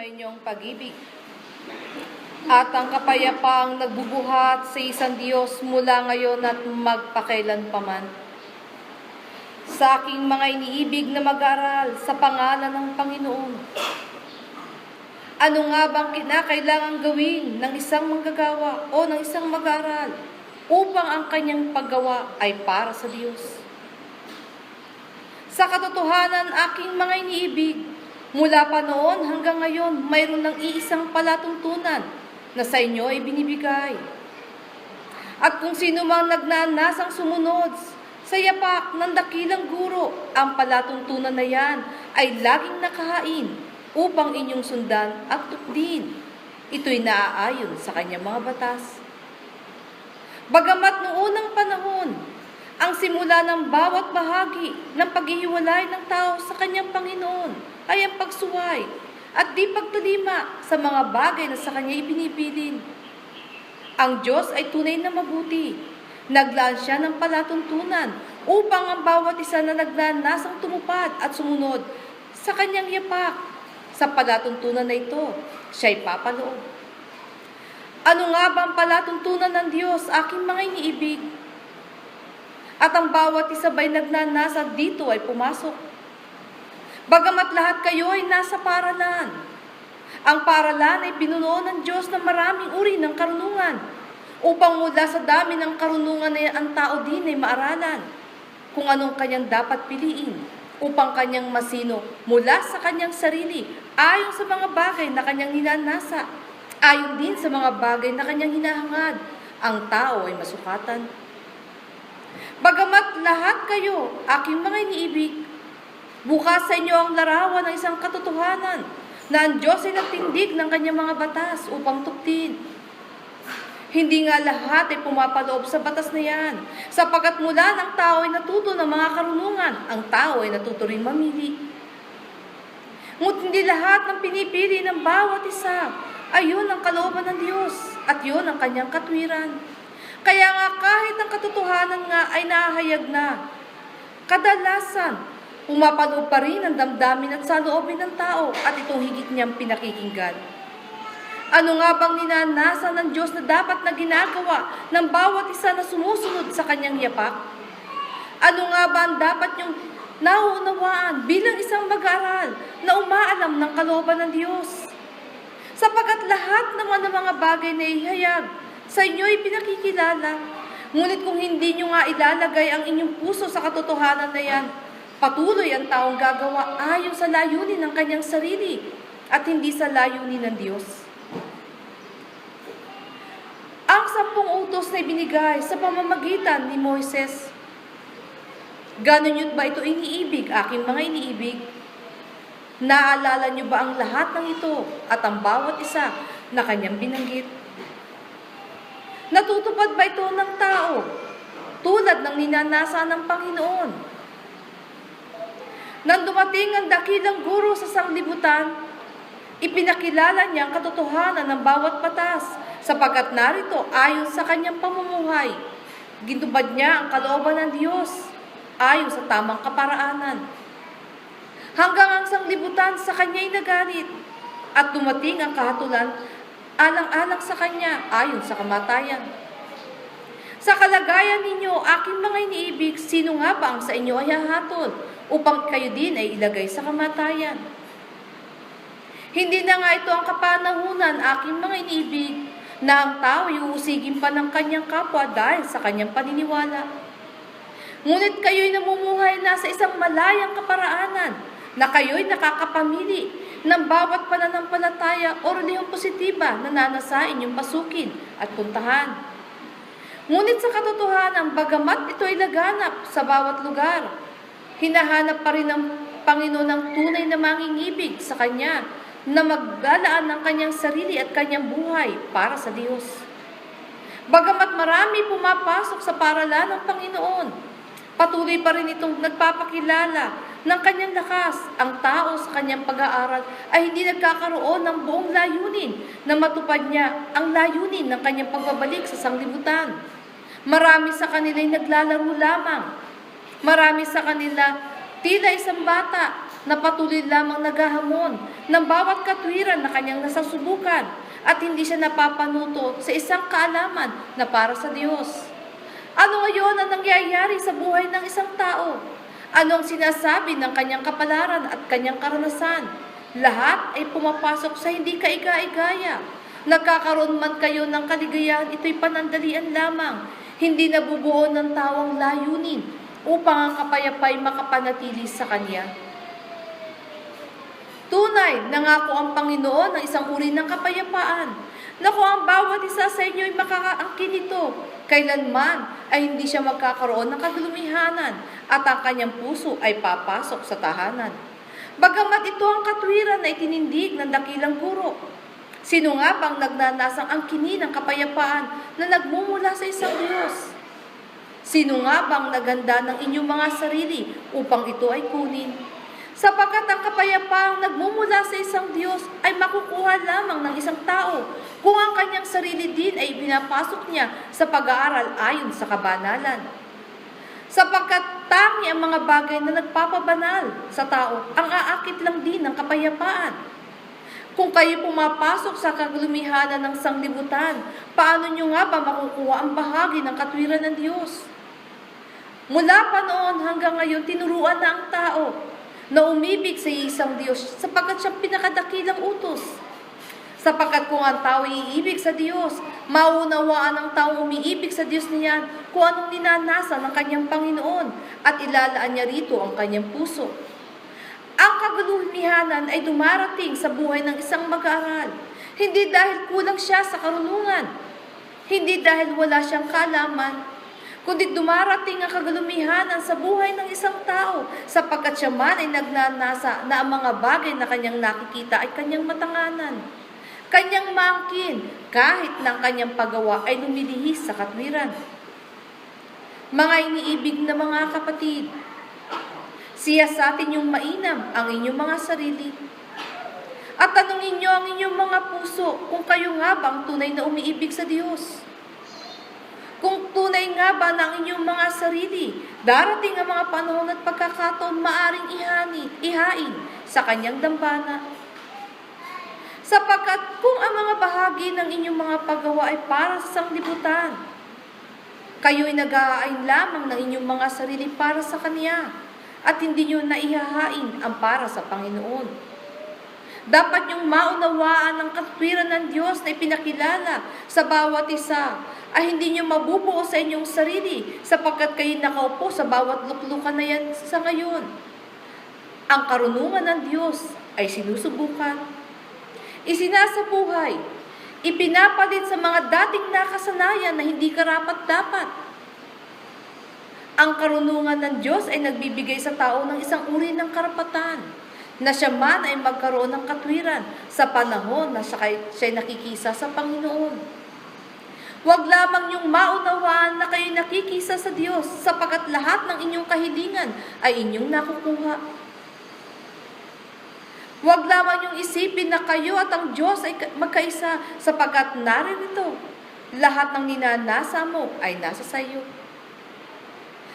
Sumayinyong pag-ibig. At ang kapayapaang nagbubuhat sa isang Diyos mula ngayon at magpakailan paman. Sa aking mga iniibig na mag-aral sa pangalan ng Panginoon. Ano nga bang kinakailangang gawin ng isang manggagawa o ng isang mag-aral upang ang kanyang paggawa ay para sa Diyos? Sa katotohanan, aking mga iniibig, mula pa noon hanggang ngayon, mayroon ng iisang palatuntunan na sa inyo ay binibigay. At kung sino mang nagnanasang sumunod sa yapak ng dakilang guro, ang palatuntunan na yan ay laging nakahain upang inyong sundan at tukdin. Ito'y naaayon sa kanyang mga batas. Bagamat noong unang panahon, ang simula ng bawat bahagi ng paghihiwalay ng tao sa kanyang Panginoon ay ang pagsuway at di pagtalima sa mga bagay na sa kanya ibinibilin. Ang Diyos ay tunay na mabuti. Naglaan siya ng palatuntunan upang ang bawat isa na nagnanasang tumupad at sumunod sa kanyang yapak. Sa palatuntunan na ito, siya'y papaloob. Ano nga ba ang palatuntunan ng Diyos, aking mga iniibig? At ang bawat isa ba'y nagnanasa dito ay pumasok. Bagamat lahat kayo ay nasa paralan. Ang paralan ay pinuno ng Diyos ng maraming uri ng karunungan upang mula sa dami ng karunungan na ang tao din ay maaralan kung anong kanyang dapat piliin upang kanyang masino mula sa kanyang sarili ayon sa mga bagay na kanyang ninanasa, ayon din sa mga bagay na kanyang hinahangad. Ang tao ay masukatan. Bagamat lahat kayo, aking mga iniibig, bukas sa inyo ang larawan ng isang katotohanan na ang Diyos ay nagtindig ng kanyang mga batas upang tuktin. Hindi nga lahat ay pumapaloob sa batas na yan, sapagat mula ng tao ay natuto ng mga karunungan, ang tao ay natuto rin mamili. Ngunit hindi lahat ng pinipili ng bawat isa ay ang kalooban ng Diyos at yun ang kanyang katwiran. Kaya nga kahit ang katotohanan nga ay nahahayag na, kadalasan, pumapaloob pa rin ang damdamin at saloobin ng tao at itong higit niyang pinakikinggan. Ano nga bang ninanasa ng Diyos na dapat na ginagawa ng bawat isa na sumusunod sa kanyang yapak? Ano nga ba ang dapat niyong nauunawaan bilang isang mag-aaral na umaalam ng kalooban ng Diyos? Sapagat lahat naman ng mga bagay na ihayag sa inyo ay pinakikilala. Ngunit kung hindi nyo nga ilalagay ang inyong puso sa katotohanan na yan, patuloy ang taong gagawa ayon sa layunin ng kanyang sarili at hindi sa layunin ng Diyos. Ang sampung utos na ibinigay sa pamamagitan ni Moises, Ganon yun ba ito iniibig, aking mga iniibig? Naalala niyo ba ang lahat ng ito at ang bawat isa na kanyang binanggit? Natutupad ba ito ng tao tulad ng ninanasa ng Panginoon? Nang dumating ang dakilang guro sa sanglibutan, ipinakilala niya ang katotohanan ng bawat batas sapagkat narito ayon sa kanyang pamumuhay. Ginubad niya ang kalooban ng Diyos ayon sa tamang kaparaanan. Hanggang ang sanglibutan sa kanya'y nagalit at dumating ang kahatulan alang-alang sa kanya ayon sa kamatayan. Sa kalagayan ninyo, aking mga iniibig, sino nga ba ang sa inyo ay hahatol upang kayo din ay ilagay sa kamatayan? Hindi na nga ito ang kapanahunan, aking mga iniibig, na ang tao iuusigin pa ng kanyang kapwa dahil sa kanyang paniniwala. Ngunit kayo'y namumuhay na sa isang malayang kaparaanan na kayo'y nakakapamili ng bawat pananampalataya o relihong positiba na nanasa inyong pasukin at puntahan. Ngunit sa katotohanan, bagamat ito ay laganap sa bawat lugar, hinahanap pa rin ng Panginoon ng tunay na mangingibig sa Kanya na maglalaan ng Kanyang sarili at Kanyang buhay para sa Diyos. Bagamat marami pumapasok sa paralan ng Panginoon, patuloy pa rin itong nagpapakilala ng kanyang lakas, ang tao sa kanyang pag-aaral ay hindi nagkakaroon ng buong layunin na matupad niya ang layunin ng kanyang pagbabalik sa sanglibutan. Marami sa kanila ay naglalaro lamang. Marami sa kanila tila isang bata na patuloy lamang naghahamon ng bawat katwiran na kanyang nasasubukan at hindi siya napapanuto sa isang kaalaman na para sa Diyos. Ano ngayon ang nangyayari sa buhay ng isang tao? Ano ang sinasabi ng kanyang kapalaran at kanyang karanasan? Lahat ay pumapasok sa hindi kaiga-igaya. Nagkakaroon man kayo ng kaligayahan, ito'y panandalian lamang. Hindi nabubuo ng tawang layunin upang ang kapayapay makapanatili sa kanya. Tunay, nangako ang Panginoon ng isang uri ng kapayapaan na kung ang bawat isa sa inyo ay makakaangkin nito, kailanman ay hindi siya magkakaroon ng kagulumihanan at ang kanyang puso ay papasok sa tahanan. Bagamat ito ang katwiran na itinindig ng dakilang guro, sino nga bang nagnanasang angkinin ng kapayapaan na nagmumula sa isang Diyos? Sino nga bang naganda ng inyong mga sarili upang ito ay kunin? Sapagkat ang kapayapaang nagmumula sa isang Diyos ay makukuha lamang ng isang tao kung ang kanyang sarili din ay pinapasok niya sa pag-aaral ayon sa kabanalan. Sapagkat tangi ang mga bagay na nagpapabanal sa tao ang aakit lang din ng kapayapaan. Kung kayo pumapasok sa kaglumihanan ng sanglibutan, paano nyo nga ba makukuha ang bahagi ng katwiran ng Diyos? Mula pa noon hanggang ngayon, tinuruan na ang tao na umibig sa isang Diyos sapagkat siyang pinakadakilang utos. Sapagkat kung ang tao iibig sa Diyos, maunawaan ng taong umiibig sa Diyos niyan kung anong ninanasa ng kanyang Panginoon at ilalaan niya rito ang kanyang puso. Ang kagulumihanan ay dumarating sa buhay ng isang mag-aaral, hindi dahil kulang siya sa karunungan, hindi dahil wala siyang kaalaman, kundi dumarating ang kagalumihanan sa buhay ng isang tao sapagkat siya man ay nagnanasa na ang mga bagay na kanyang nakikita ay kanyang matanganan. Kanyang mangkin kahit ng kanyang paggawa ay lumilihis sa katwiran. Mga iniibig na mga kapatid, siya sa atin yung mainam ang inyong mga sarili. At tanungin niyo ang inyong mga puso kung kayo nga bang tunay na umiibig sa Diyos. Kung tunay nga ba ng inyong mga sarili, darating ang mga panahon at pagkakataon maaring ihani, ihain sa kanyang dambana. Sapagkat kung ang mga bahagi ng inyong mga paggawa ay para sa sanglibutan, kayo ay nag-aain lamang ng inyong mga sarili para sa Kanya at hindi nyo naihahain ang para sa Panginoon. Dapat yung maunawaan ng katwiran ng Diyos na ipinakilala sa bawat isa ay hindi nyo mabubuo sa inyong sarili sapagkat kayo nakaupo sa bawat luklukan na yan sa ngayon. Ang karunungan ng Diyos ay sinusubukan, isinasabuhay, ipinapalit sa mga dating nakasanayan na hindi karapat-dapat. Ang karunungan ng Diyos ay nagbibigay sa tao ng isang uri ng karapatan na siya man ay magkaroon ng katwiran sa panahon na siya, siya nakikisa sa Panginoon. Huwag lamang yung maunawaan na kayo nakikisa sa Diyos sapagat lahat ng inyong kahilingan ay inyong nakukuha. Huwag lamang yung isipin na kayo at ang Diyos ay magkaisa sapagkat naririto. Lahat ng ninanasa mo ay nasa sayo.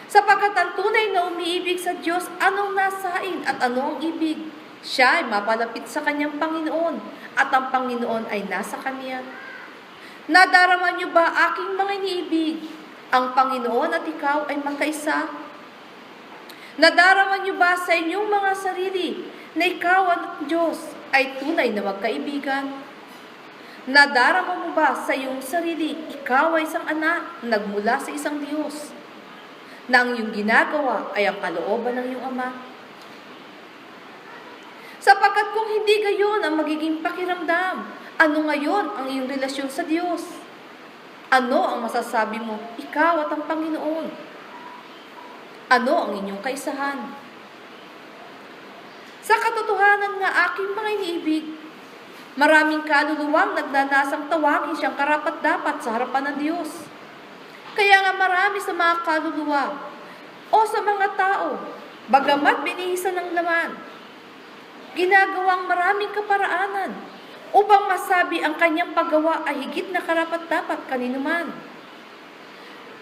Sapagkat ang tunay na umiibig sa Diyos, anong nasain at ano ang ibig? Siya ay mapalapit sa kanyang Panginoon at ang Panginoon ay nasa kanya. Nadarama niyo ba aking mga iniibig? Ang Panginoon at ikaw ay magkaisa? Nadarama niyo ba sa inyong mga sarili na ikaw at Diyos ay tunay na magkaibigan? Nadarama mo ba sa iyong sarili, ikaw ay isang anak nagmula sa isang Diyos? Na ang iyong ginagawa ay ang kalooban ng iyong Ama? Sapagkat kung hindi gayon ang magiging pakiramdam, ano ngayon ang iyong relasyon sa Diyos? Ano ang masasabi mo, ikaw at ang Panginoon? Ano ang inyong kaisahan? Sa katotohanan nga aking mga iniibig, maraming kaluluwang nagnanasang tawagin siyang karapat-dapat sa harapan ng Diyos. Kaya nga marami sa mga kaluluwa o sa mga tao, bagamat binihisan ng laman, ginagawang maraming kaparaanan upang masabi ang kanyang paggawa ay higit na karapat-dapat kanino man.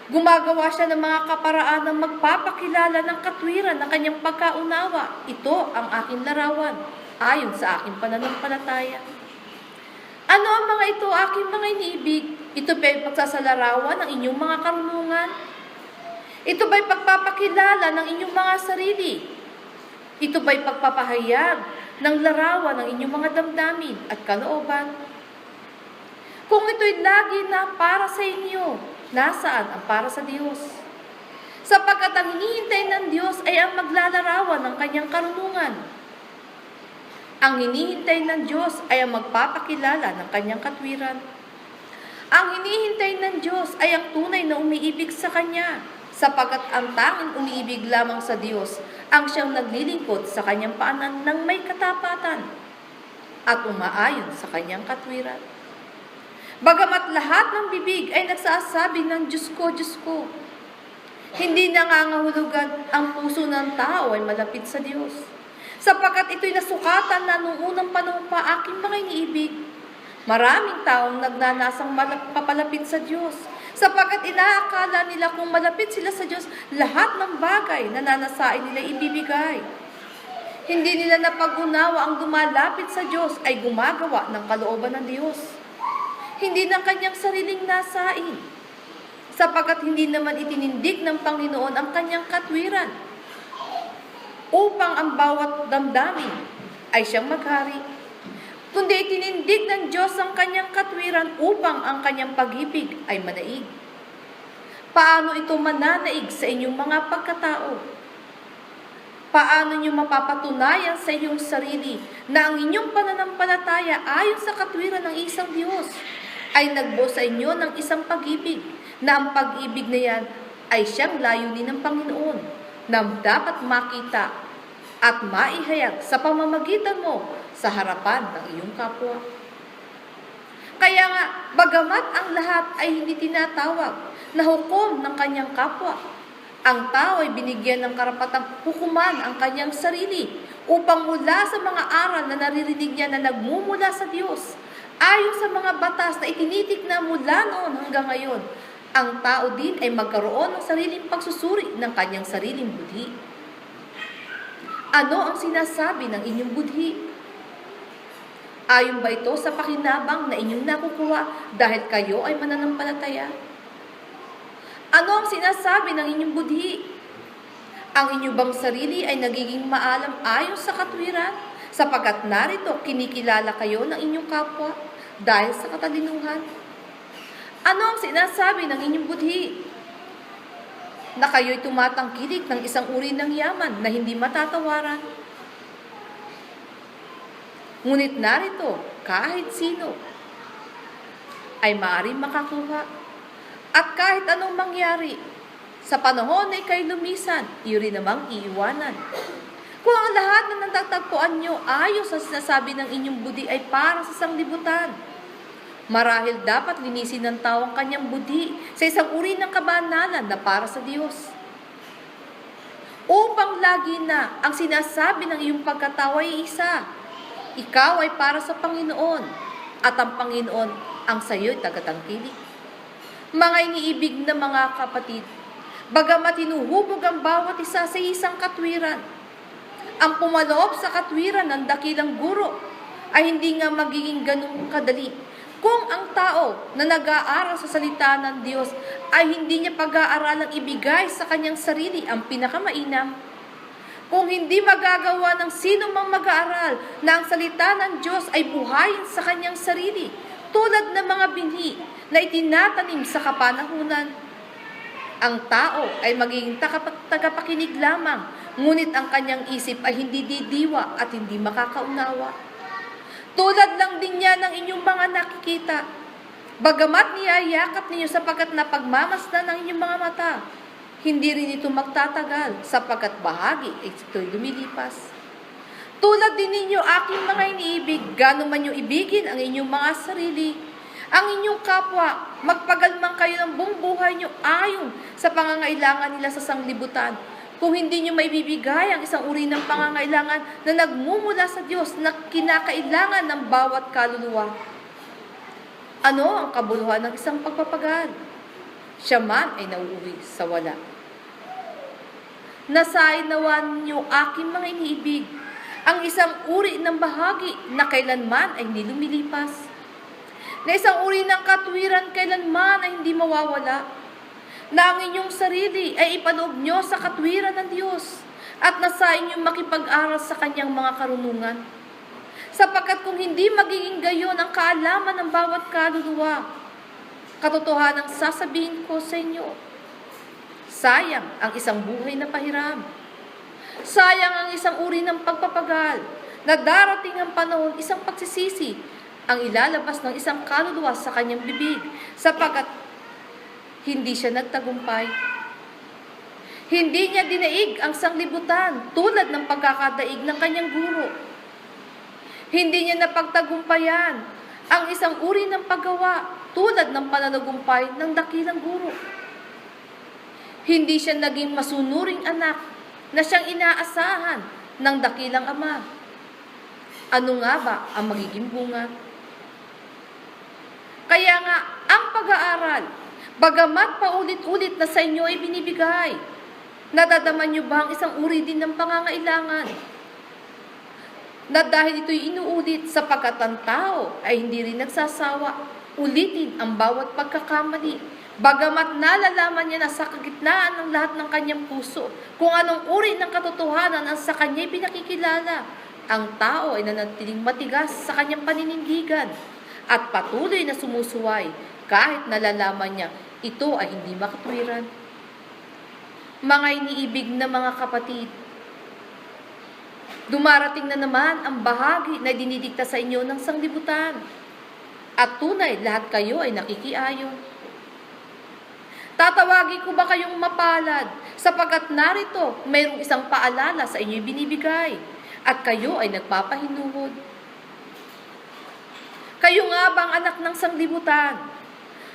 Gumagawa siya ng mga kaparaan ng magpapakilala ng katwiran ng kanyang pagkaunawa. Ito ang aking larawan, ayon sa aking pananampalataya. Ano ang mga ito, aking mga iniibig? Ito ba'y pagsasalarawan ng inyong mga karunungan? Ito ba'y pagpapakilala ng inyong mga sarili? Ito ba'y pagpapahayag ng larawan ng inyong mga damdamin at kalooban? Kung ito'y lagi na para sa inyo, nasaan ang para sa Diyos? Sapagkat ang hinihintay ng Diyos ay ang maglalarawan ng kanyang karunungan. Ang hinihintay ng Diyos ay ang magpapakilala ng kanyang katwiran. Ang hinihintay ng Diyos ay ang tunay na umiibig sa Kanya, sapagkat ang tanging umiibig lamang sa Diyos ang siyang naglilingkod sa Kanyang paanan ng may katapatan at umaayon sa Kanyang katwiran. Bagamat lahat ng bibig ay nagsasabi ng Diyos ko, Diyos ko, hindi nangangahulugan ang puso ng tao ay malapit sa Diyos. Sapagkat ito'y nasukatan na noong unang panahon pa aking mga iniibig. Maraming taong nagnanasang papalapit sa Diyos. Sapagkat inaakala nila kung malapit sila sa Diyos, lahat ng bagay na nanasain nila ibibigay. Hindi nila napag-unawa ang dumalapit sa Diyos ay gumagawa ng kalooban ng Diyos. Hindi ng kanyang sariling nasain sapagkat hindi naman itinindig ng Panginoon ang kanyang katwiran upang ang bawat damdamin ay siyang maghari. Kundi itinindig ng Diyos ang kanyang katwiran upang ang kanyang pag-ibig ay manaig. Paano ito mananaig sa inyong mga pagkatao? Paano niyo mapapatunayan sa inyong sarili na ang inyong pananampalataya ayon sa katwiran ng isang Diyos ay nagbo sa inyo ng isang pag-ibig na ang pag-ibig na yan ay siyang layunin ng Panginoon na dapat makita at maihayag sa pamamagitan mo sa harapan ng iyong kapwa. Kaya nga, bagamat ang lahat ay hindi tinatawag na hukom ng kanyang kapwa, ang tao ay binigyan ng karapatang hukuman ang kanyang sarili upang mula sa mga aral na naririnig niya na nagmumula sa Diyos, ayon sa mga batas na itinitik na mula noon hanggang ngayon, ang tao din ay magkaroon ng sariling pagsusuri ng kanyang sariling budhi. Ano ang sinasabi ng inyong budhi? Ayon ba ito sa pakinabang na inyong nakukuha dahil kayo ay mananampalataya? Ano ang sinasabi ng inyong budhi? Ang inyong bang sarili ay nagiging maalam ayon sa katwiran sapagkat narito kinikilala kayo ng inyong kapwa dahil sa katalinuhan? Ano ang sinasabi ng inyong budhi? Na kayo'y tumatangkilik ng isang uri ng yaman na hindi matatawaran. Ngunit narito, kahit sino ay maaaring makakuha. At kahit anong mangyari, sa panahon na ikay lumisan, iyo rin namang iiwanan. Kung ang lahat na natatagpuan nyo ayos sa sinasabi ng inyong budi ay para sa sanglibutan, marahil dapat linisin ng tao ang kanyang budi sa isang uri ng kabanalan na para sa Diyos. Upang lagi na ang sinasabi ng iyong pagkatao ay isa, ikaw ay para sa Panginoon at ang Panginoon ang sa iyo'y tagatangkilik. Mga iniibig na mga kapatid, bagamat hinuhubog ang bawat isa sa isang katwiran, ang pumaloob sa katwiran ng dakilang guro ay hindi nga magiging ganun kadali kung ang tao na nag-aaral sa salita ng Diyos ay hindi niya pag-aaralang ibigay sa kanyang sarili ang pinakamainam. Kung hindi magagawa ng sino mang mag-aaral na ang salita ng Diyos ay buhayin sa kanyang sarili, tulad ng mga binhi na itinatanim sa kapanahunan, ang tao ay magiging tagapakinig lamang, ngunit ang kanyang isip ay hindi didiwa at hindi makakaunawa. Tulad lang din niya ng inyong mga nakikita. Bagamat niyayakap ninyo sapagkat napagmamasdan ng inyong mga mata, hindi rin ito magtatagal sapagkat bahagi ito'y lumilipas. Tulad din ninyo, aking mga iniibig, gano'n man yung ibigin ang inyong mga sarili, ang inyong kapwa, magpagalmang kayo ng buong buhay nyo ayon sa pangangailangan nila sa sanglibutan. Kung hindi nyo maibibigay ang isang uri ng pangangailangan na nagmumula sa Diyos na kinakailangan ng bawat kaluluwa. Ano ang kabuluhan ng isang pagpapagal? siya man ay nauuwi sa wala. Nasainawan niyo aking mga iniibig, ang isang uri ng bahagi na kailanman ay hindi lumilipas. Na isang uri ng katwiran kailanman ay hindi mawawala. Na ang inyong sarili ay ipanoob nyo sa katwiran ng Diyos at nasa inyong makipag-aral sa kanyang mga karunungan. Sapagkat kung hindi magiging gayon ang kaalaman ng bawat kaluluwa, katotohanang sasabihin ko sa inyo, sayang ang isang buhay na pahiram. Sayang ang isang uri ng pagpapagal na darating ang panahon isang pagsisisi ang ilalabas ng isang kaluluwa sa kanyang bibig sapagkat hindi siya nagtagumpay. Hindi niya dinaig ang sanglibutan tulad ng pagkakadaig ng kanyang guro. Hindi niya napagtagumpayan ang isang uri ng paggawa tulad ng pananagumpay ng dakilang guro. Hindi siya naging masunuring anak na siyang inaasahan ng dakilang ama. Ano nga ba ang magiging bunga? Kaya nga, ang pag-aaral, bagamat paulit-ulit na sa inyo ay binibigay, nadadaman niyo ba ang isang uri din ng pangangailangan? Na dahil ito'y inuulit sapagkat ang tao ay hindi rin nagsasawa, ulitin ang bawat pagkakamali, bagamat nalalaman niya na sa kagitnaan ng lahat ng kanyang puso, kung anong uri ng katotohanan ang sa kanya'y pinakikilala, ang tao ay nanatiling matigas sa kanyang paninindigan at patuloy na sumusuway kahit nalalaman niya ito ay hindi makatwiran. Mga iniibig na mga kapatid, dumarating na naman ang bahagi na dinidikta sa inyo ng sanglibutan. At tunay, lahat kayo ay nakikiayon. Tatawagin ko ba kayong mapalad sapagkat narito mayroong isang paalala sa inyo'y binibigay at kayo ay nagpapahinuhod. Kayo nga bang anak ng sanglibutan?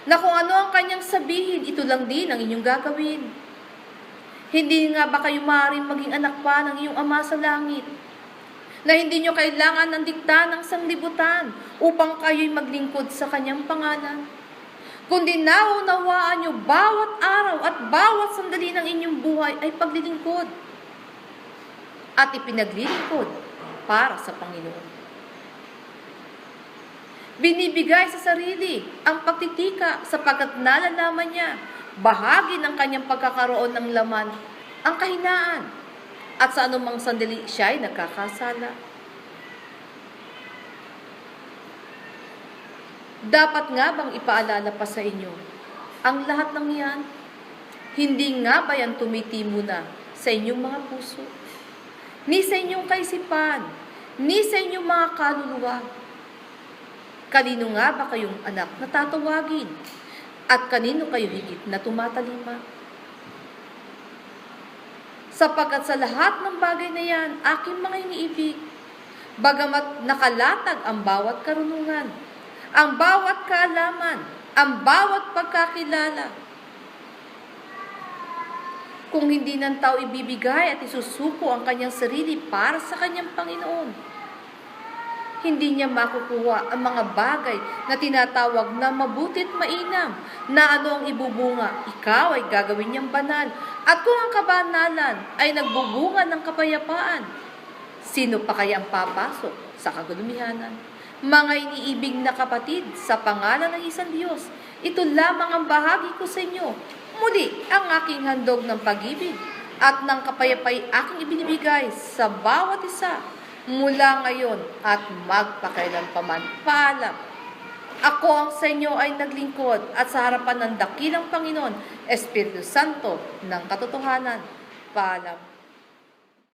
Na kung ano ang kanyang sabihin, ito lang din ang inyong gagawin. Hindi nga ba kayo maaaring maging anak pa ng iyong ama sa langit? Na hindi nyo kailangan ng dikta ng sanglibutan upang kayo'y maglingkod sa kanyang pangalan. Kundi naunawaan nyo bawat araw at bawat sandali ng inyong buhay ay paglilingkod at ipinaglilingkod para sa Panginoon binibigay sa sarili ang pagtitika sapagkat nalalaman niya bahagi ng kanyang pagkakaroon ng laman ang kahinaan at sa anumang sandali siya ay nagkakasala. Dapat nga bang ipaalala pa sa inyo ang lahat ng yan? Hindi nga ba yan tumitimo na sa inyong mga puso? Ni sa inyong kaisipan, ni sa inyong mga kaluluwa, Kanino nga ba kayong anak na tatawagin? At kanino kayo higit na tumatalima? Sapagkat sa lahat ng bagay na yan, aking mga iniibig, bagamat nakalatag ang bawat karunungan, ang bawat kaalaman, ang bawat pagkakilala, kung hindi ng tao ibibigay at isusuko ang kanyang sarili para sa kanyang Panginoon, hindi niya makukuha ang mga bagay na tinatawag na mabutit mainam, na ano ang ibubunga, ikaw ay gagawin niyang banal. At kung ang kabanalan ay nagbubunga ng kapayapaan, sino pa kaya ang papasok sa kagulumihanan? Mga iniibig na kapatid, sa pangalan ng isang Diyos, ito lamang ang bahagi ko sa inyo. Muli, ang aking handog ng pag-ibig at ng kapayapay aking ibinibigay sa bawat isa mula ngayon at magpakailan paman. Paalam. Ako ang sa inyo ay naglingkod at sa harapan ng dakilang Panginoon, Espiritu Santo ng katotohanan. Paalam.